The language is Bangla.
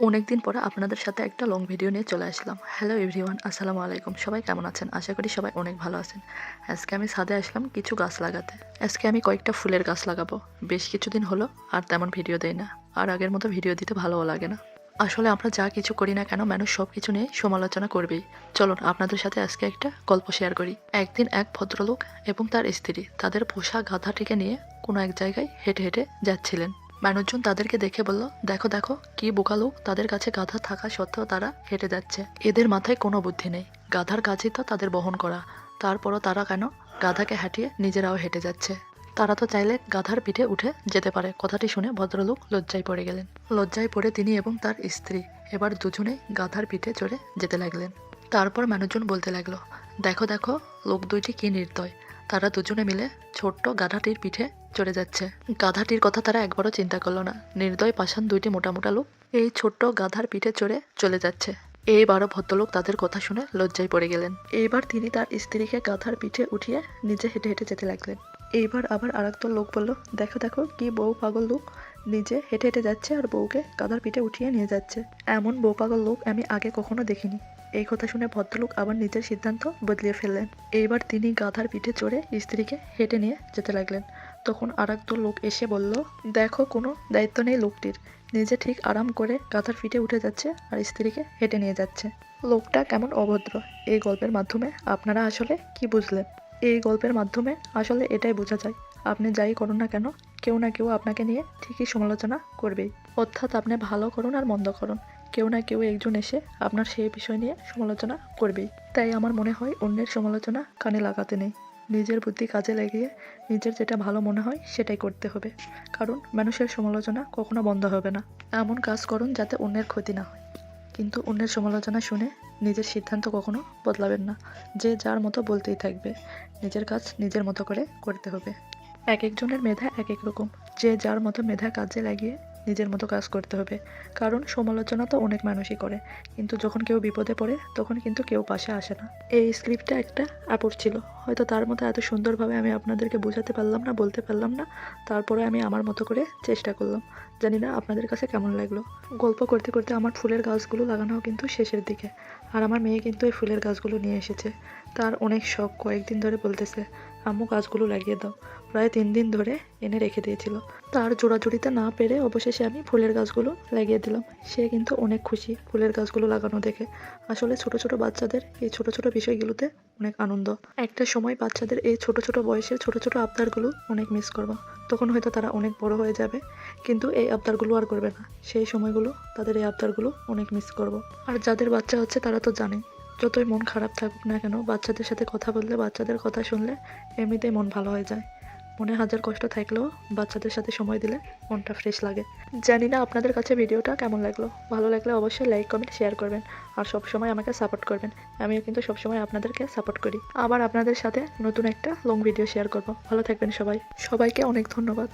অনেকদিন পরে আপনাদের সাথে একটা লং ভিডিও নিয়ে চলে আসলাম। হ্যালো এভরিওয়ান আসসালামু আলাইকুম। সবাই কেমন আছেন? আশা করি সবাই অনেক ভালো আছেন। আজকে আমি ছাদে আসলাম কিছু গাছ লাগাতে। আজকে আমি কয়েকটা ফুলের গাছ লাগাবো। বেশ কিছুদিন হলো আর তেমন ভিডিও দেই না। আর আগের মতো ভিডিও দিতে ভালোও লাগে না। আসলে আমরা যা কিছু করি না কেন, মানুষ সব কিছু নিয়ে সমালোচনা করবেই। চলুন, আপনাদের সাথে আজকে একটা গল্প শেয়ার করি। একদিন এক ভদ্রলোক এবং তার স্ত্রী তাদের পোষা গাধাটিকে নিয়ে কোনো এক জায়গায় হেঁটে হেঁটে যাচ্ছিলেন। মানুষজন তাদেরকে দেখে বলল, দেখো দেখো, কি বোকা লোক। তাদের কাছে গাধা থাকা সত্ত্বেও তারা হেঁটে যাচ্ছে। এদের মাথায় কোনো বুদ্ধি নেই। গাধার কাজই তো তাদের বহন করা। তারপরও তারা কেন গাধাকে হাঁটিয়ে নিজেরাও হেঁটে যাচ্ছে? তারা তো চাইলে গাধার পিঠে উঠে যেতে পারে। কথাটি শুনে ভদ্রলোক লজ্জায় পড়ে গেলেন। লজ্জায় পড়ে তিনি এবং তার স্ত্রী। এবার দুজনেই গাধার পিঠে চড়ে যেতে লাগলেন। তারপর মানুষজন বলতে লাগল, দেখো দেখো, লোক দুইটি কি নির্দয়। তারা দুজনে মিলে ছোট্ট গাধাটির পিঠে চড়ে যাচ্ছে। গাধাটির কথা তারা একবারও চিন্তা করল না। নির্দয় পাষাণ দুইটি মোটা মোটা লোক এই ছোট্ট গাধার পিঠে চড়ে চলে যাচ্ছে। এইবারও ভদ্রলোক তাদের কথা শুনে লজ্জায় পড়ে গেলেন। এইবার তিনি তার স্ত্রীকে গাধার পিঠে উঠিয়ে নিজে হেঁটে হেঁটে যেতে লাগলেন। এইবার আবার আরেকদল লোক বলল, দেখো দেখো, কি বউ পাগল লোক। নিজে হেঁটে হেঁটে যাচ্ছে আর বউকে গাধার পিঠে উঠিয়ে নিয়ে যাচ্ছে। এমন বউ পাগল লোক আমি আগে কখনো দেখিনি। এই কথা শুনে ভদ্রলোক আবার নিজের সিদ্ধান্ত বদলিয়ে ফেললেন। এইবার তিনি গাধার পিঠে চড়ে স্ত্রীকে হেঁটে নিয়ে যেতে লাগলেন। তখন আর লোক এসে বলল, দেখো, কোনো দায়িত্ব নেই লোকটির। নিজে ঠিক আরাম করে গাধার ফিটে উঠে যাচ্ছে আর স্ত্রীকে হেঁটে নিয়ে যাচ্ছে। লোকটা কেমন অভদ্র। এই গল্পের মাধ্যমে আপনারা আসলে কি বুঝলেন? এই গল্পের মাধ্যমে আসলে এটাই বোঝা যায়। আপনি যাই করুন না কেন, কেউ না কেউ আপনাকে নিয়ে ঠিকই সমালোচনা করবেই। অর্থাৎ আপনি ভালো করুন আর মন্দ করুন। কেউ না কেউ একজন এসে আপনার সেই বিষয় নিয়ে সমালোচনা করবেই। তাই আমার মনে হয় অন্যের সমালোচনা কানে লাগাতে নেই। নিজের বুদ্ধি কাজে লাগিয়ে নিজের যেটা ভালো মনে হয় সেটাই করতে হবে। কারণ মানুষের সমালোচনা কখনো বন্ধ হবে না। এমন কাজ করুন যাতে অন্যের ক্ষতি না হয়। কিন্তু অন্যের সমালোচনা শুনে নিজের সিদ্ধান্ত কখনো বদলাবেন না। যে যার মতো বলতেই থাকবে। নিজের কাজ নিজের মতো করে করতে হবে। এক একজনের মেধা এক এক রকম। যে যার মতো মেধা কাজে লাগিয়ে নিজের মতো কাজ করতে হবে। কারণ সমালোচনা তো অনেক মানুষই করে। কিন্তু যখন কেউ বিপদে পড়ে, তখন কিন্তু কেউ পাশে আসে না। এই স্ক্রিপ্টটা একটা অ্যাপর ছিল। হয়তো তার মতো এত সুন্দরভাবে আমি আপনাদেরকে বোঝাতে পারলাম না, বলতে পারলাম না। তারপরে আমি আমার মতো করে চেষ্টা করলাম। জানি না আপনাদের কাছে কেমন লাগল। গল্প করতে করতে আমার ফুলের গাছগুলো লাগানো কিন্তু শেষের দিকে। আর আমার মেয়ে কিন্তু এই ফুলের গাছগুলো নিয়ে এসেছে। তার অনেক শখ কয়েকদিন ধরে বলতেছে, আম্মু, গাছগুলো লাগিয়ে দাও। প্রায় তিন দিন ধরে এনে রেখে দিয়েছিল। তার জোড়াজুড়িতে না পেরে অবশেষে আমি ফুলের গাছগুলো লাগিয়ে দিলাম। সে কিন্তু অনেক খুশি ফুলের গাছগুলো লাগানো দেখে। আসলে ছোট ছোট বাচ্চাদের এই ছোট ছোট বিষয়গুলোতে অনেক আনন্দ। একটা সময় বাচ্চাদের এই ছোট ছোট বয়সের ছোট ছোট আবদারগুলো অনেক মিস করবা। তখন হয়তো তারা অনেক বড় হয়ে যাবে, কিন্তু এই আবদারগুলো আর করবে না। সেই সময়গুলো তাদের এই আবদারগুলো অনেক মিস করব। আর যাদের বাচ্চা হচ্ছে তারা তো জানে, যতই মন খারাপ থাকুক না কেন, বাচ্চাদের সাথে কথা বললে, বাচ্চাদের কথা শুনলে এমনিতেই মন ভালো হয়ে যায়। মনে হাজার কষ্ট থাকলেও বাচ্চাদের সাথে সময় দিলে মনটা ফ্রেশ লাগে। জানি না আপনাদের কাছে ভিডিওটা কেমন লাগল। ভালো লাগলে অবশ্যই লাইক কমেন্ট শেয়ার করবেন। আর সবসময় আমাকে সাপোর্ট করবেন। আমিও কিন্তু সবসময় আপনাদেরকে সাপোর্ট করি। আবার আপনাদের সাথে নতুন একটা লং ভিডিও শেয়ার করব। ভালো থাকবেন সবাই। সবাইকে অনেক ধন্যবাদ।